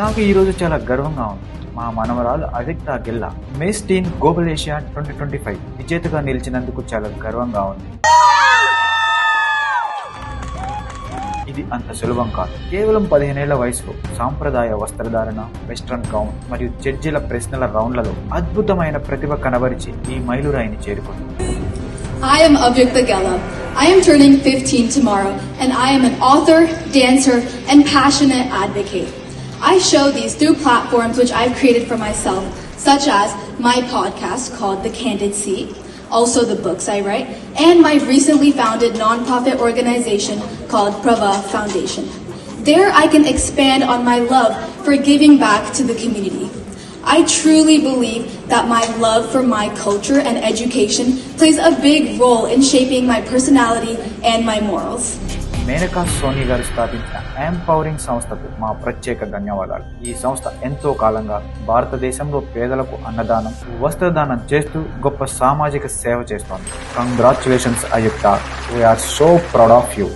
నాకు ఈ రోజు చాలా గర్వంగా ఉంది మా మనవరాలు Avikta Gilla Miss Teen Global Asia twenty twenty five విజేతగా నిలిచినందుకు చాలా గర్వంగా ఉంది ఇది అంత సులభం కాదు కేవలం పదిహేనేళ్ళ వయసులో సాంప్రదాయ వస్త్రధారణ వెస్ట్రన్ గౌన్ మరియు జడ్జిల ప్రశ్నల రౌండ్లలో అద్భుతమైన ప్రతిభ కనబరిచి ఈ మైలురాయిని చేరుకుంది I am Avyukta Gela. I am turning 15 tomorrow, and I am an author, dancer, and passionate advocate. I show these through platforms which I've created for myself, such as my podcast called The Candid Seat, also the books I write, and my recently founded nonprofit organization called Prava Foundation. There I can expand on my love for giving back to the community. I truly believe that my love for my culture and education plays a big role in shaping my personality and my morals. Maneka Soni గారు స్థాపించిన empowering సంస్థకు మా ప్రత్యేక ధన్యవాదాలు. ఈ సంస్థ ఎంతో కాలంగా భారతదేశంలో పేదలకు అన్నదానం వస్త్రదానం చేస్తూ గొప్ప సామాజిక సేవ చేస్తోంది. Congratulations Ayukta we're so proud of you